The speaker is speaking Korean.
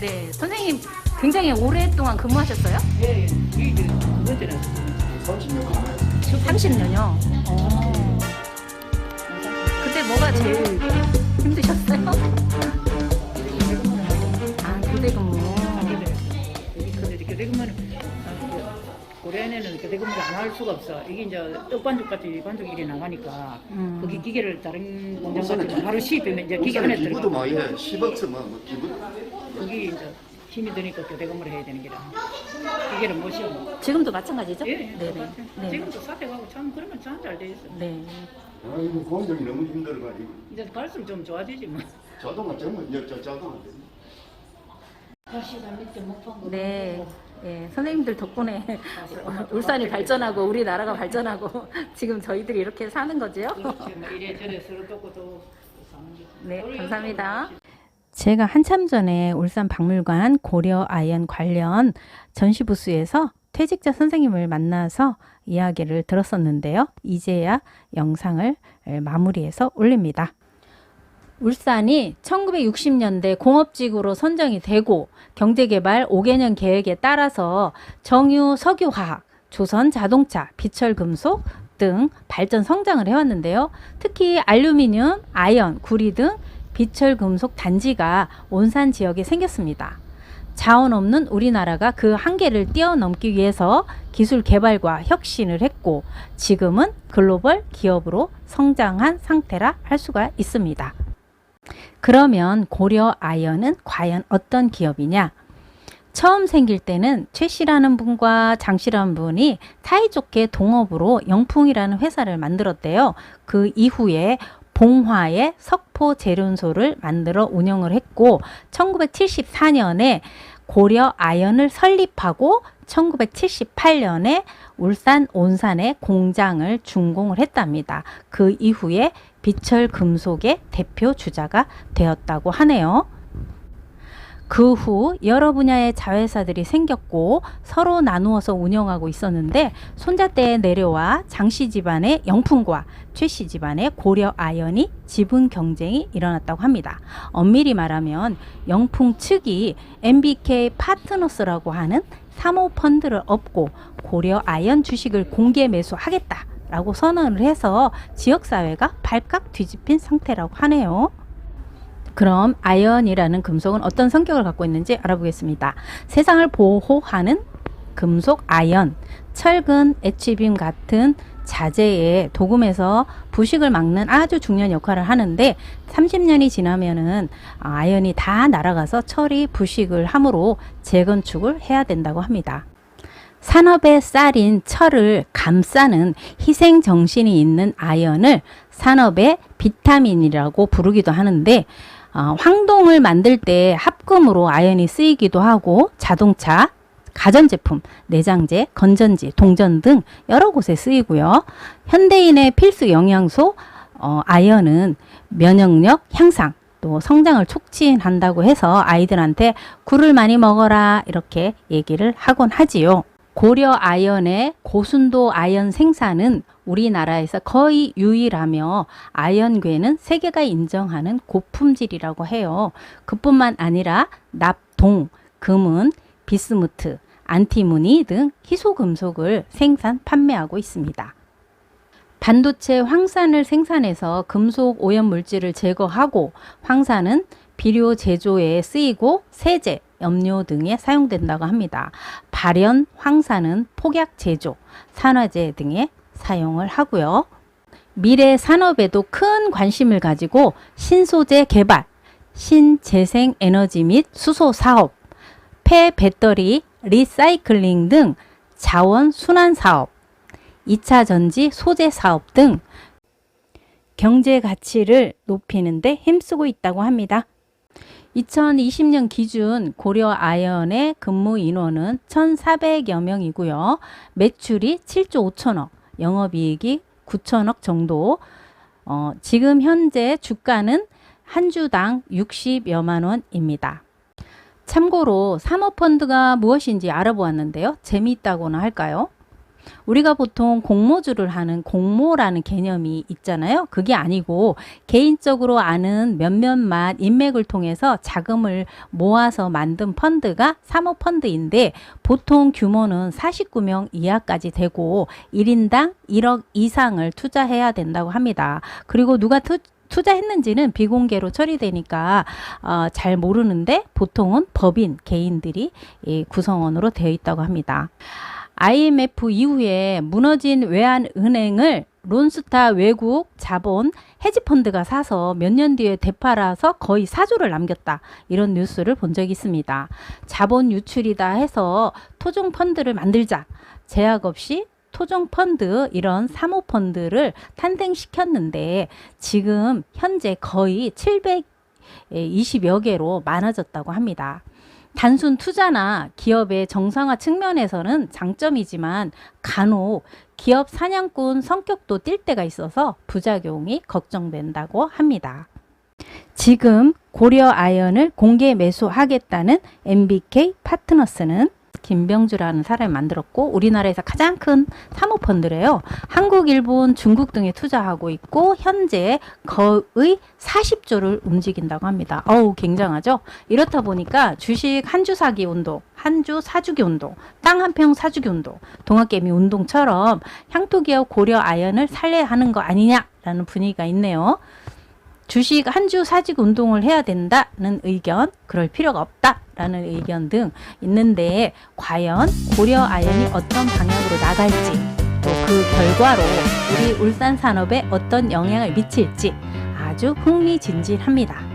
네, 선생님 굉장히 오랫동안 근무하셨어요? 예, 예. 이게 두 번째는 30년 근무했어요. 30년요. 그때 뭐가 제일 힘드셨어요? 고려인에는 이렇게 대금을 안 할 수가 없어. 이게 이제 떡반죽 같이 반죽 일이 나가니까 음. 거기 기계를 다른 공장 같이 바로 시입하면 이제 기계 안에 기부도 들어가. 많이 해. 10억서 뭐, 뭐 기부. 거기 이제 힘이 드니까 교대금을 해야 되는 게라. 기계를 못 씌워. 지금도 마찬가지죠? 예, 네 네. 네. 지금도 사택하고 참 그러면 참 잘 돼 있어. 네. 아이고 공장이 너무 힘들어가지고. 이제 갈수록 좀 좋아지지 뭐. 자동화 저 자동화. 다시 밑에 목판 거. 네. 예, 선생님들 덕분에 울산이 발전하고 우리나라가 발전하고 지금 저희들이 이렇게 사는 거죠? 그렇지. 뭐 이래저래 서로 돕고 또 사는 거지. 네, 감사합니다. 제가 한참 전에 울산 박물관 고려 아이언 관련 전시 부스에서 퇴직자 선생님을 만나서 이야기를 들었었는데요. 이제야 영상을 마무리해서 올립니다. 울산이 1960년대 공업지구로 선정이 되고 경제개발 5개년 계획에 따라서 정유 석유화학, 조선 자동차, 비철금속 등 발전 성장을 해왔는데요. 특히 알루미늄, 아연, 구리 등 비철금속 단지가 온산 지역에 생겼습니다. 자원 없는 우리나라가 그 한계를 뛰어넘기 위해서 기술 개발과 혁신을 했고 지금은 글로벌 기업으로 성장한 상태라 할 수가 있습니다. 그러면 고려 아이언은 과연 어떤 기업이냐? 처음 생길 때는 최 씨라는 분과 장 씨라는 분이 사이좋게 동업으로 영풍이라는 회사를 만들었대요. 그 이후에 봉화의 석포 재련소를 만들어 운영을 했고 1974년에 고려 아연을 설립하고 1978년에 울산 온산에 공장을 준공을 했답니다. 그 이후에 비철 금속의 대표 주자가 되었다고 하네요. 그후 여러 분야의 자회사들이 생겼고 서로 나누어서 운영하고 있었는데 손자때에 내려와 장씨 집안의 영풍과 최씨 집안의 고려 아연이 지분 경쟁이 일어났다고 합니다. 엄밀히 말하면 영풍 측이 MBK 파트너스라고 하는 사모 펀드를 업고 고려 아연 주식을 공개 매수하겠다 라고 선언을 해서 지역사회가 발칵 뒤집힌 상태라고 하네요. 그럼 아연이라는 금속은 어떤 성격을 갖고 있는지 알아보겠습니다. 세상을 보호하는 금속 아연, 철근, 에치빔 같은 자재의 도금에서 부식을 막는 아주 중요한 역할을 하는데 30년이 지나면은 아연이 다 날아가서 철이 부식을 함으로 재건축을 해야 된다고 합니다. 산업의 쌀인 철을 감싸는 희생 정신이 있는 아연을 산업의 비타민이라고 부르기도 하는데 어, 황동을 만들 때 합금으로 아연이 쓰이기도 하고 자동차, 가전제품, 내장재, 건전지, 동전 등 여러 곳에 쓰이고요. 현대인의 필수 영양소 어, 아연은 면역력 향상 또 성장을 촉진한다고 해서 아이들한테 굴을 많이 먹어라 이렇게 얘기를 하곤 하지요. 고려 아연의 고순도 아연 생산은 우리나라에서 거의 유일하며 아연괴는 세계가 인정하는 고품질이라고 해요. 그뿐만 아니라 납동, 금은, 비스무트, 안티무니 등 희소금속을 생산 판매하고 있습니다. 반도체 황산을 생산해서 금속 오염 물질을 제거하고 황산은 비료 제조에 쓰이고 세제, 염료 등에 사용된다고 합니다. 발연 황산은 폭약 제조, 산화제 등에 사용을 하고요. 미래 산업에도 큰 관심을 가지고 신소재 개발, 신재생 에너지 및 수소 사업, 폐 배터리 리사이클링 등 자원 순환 사업, 2차 전지 소재 사업 등 경제 가치를 높이는 데 힘쓰고 있다고 합니다. 2020년 기준 고려 아연의 근무 인원은 1,400여 명이고요. 매출이 7조 5천억, 영업이익이 9천억 정도. 어, 지금 현재 주가는 한 주당 60여만 원입니다. 참고로 사모펀드가 무엇인지 알아보았는데요. 재미있다고나 할까요? 우리가 보통 공모주를 하는 공모라는 개념이 있잖아요. 그게 아니고 개인적으로 아는 몇몇만 인맥을 통해서 자금을 모아서 만든 펀드가 사모펀드인데 보통 규모는 49명 이하까지 되고 1인당 1억 이상을 투자해야 된다고 합니다. 그리고 누가 투, 투자했는지는 비공개로 처리되니까 어, 잘 모르는데 보통은 법인 개인들이 이 구성원으로 되어 있다고 합니다. IMF 이후에 무너진 외환은행을 론스타 외국 자본 헤지펀드가 사서 몇 년 뒤에 되팔아서 거의 사조를 남겼다. 이런 뉴스를 본 적이 있습니다. 자본 유출이다 해서 토종 펀드를 만들자. 제약 없이 토종 펀드 이런 사모 펀드를 탄생시켰는데 지금 현재 거의 720여 개로 많아졌다고 합니다. 단순 투자나 기업의 정상화 측면에서는 장점이지만 간혹 기업 사냥꾼 성격도 띌 때가 있어서 부작용이 걱정된다고 합니다. 지금 고려 아연을 공개 매수하겠다는 MBK 파트너스는 김병주라는 사람이 만들었고 우리나라에서 가장 큰 사모펀드래요. 한국, 일본, 중국 등에 투자하고 있고 현재 거의 40조를 움직인다고 합니다. 어우 굉장하죠. 이렇다 보니까 주식 한 주 사기 운동, 한 주 사주기 운동, 땅 한 평 사주기 운동, 동학개미 운동처럼 향토기업 고려 아연을 살려야 하는 거 아니냐라는 분위기가 있네요. 주식 한 주 사직 운동을 해야 된다는 의견, 그럴 필요가 없다라는 의견 등 있는데 과연 고려 아연이 어떤 방향으로 나갈지 또 그 결과로 우리 울산 산업에 어떤 영향을 미칠지 아주 흥미진진합니다.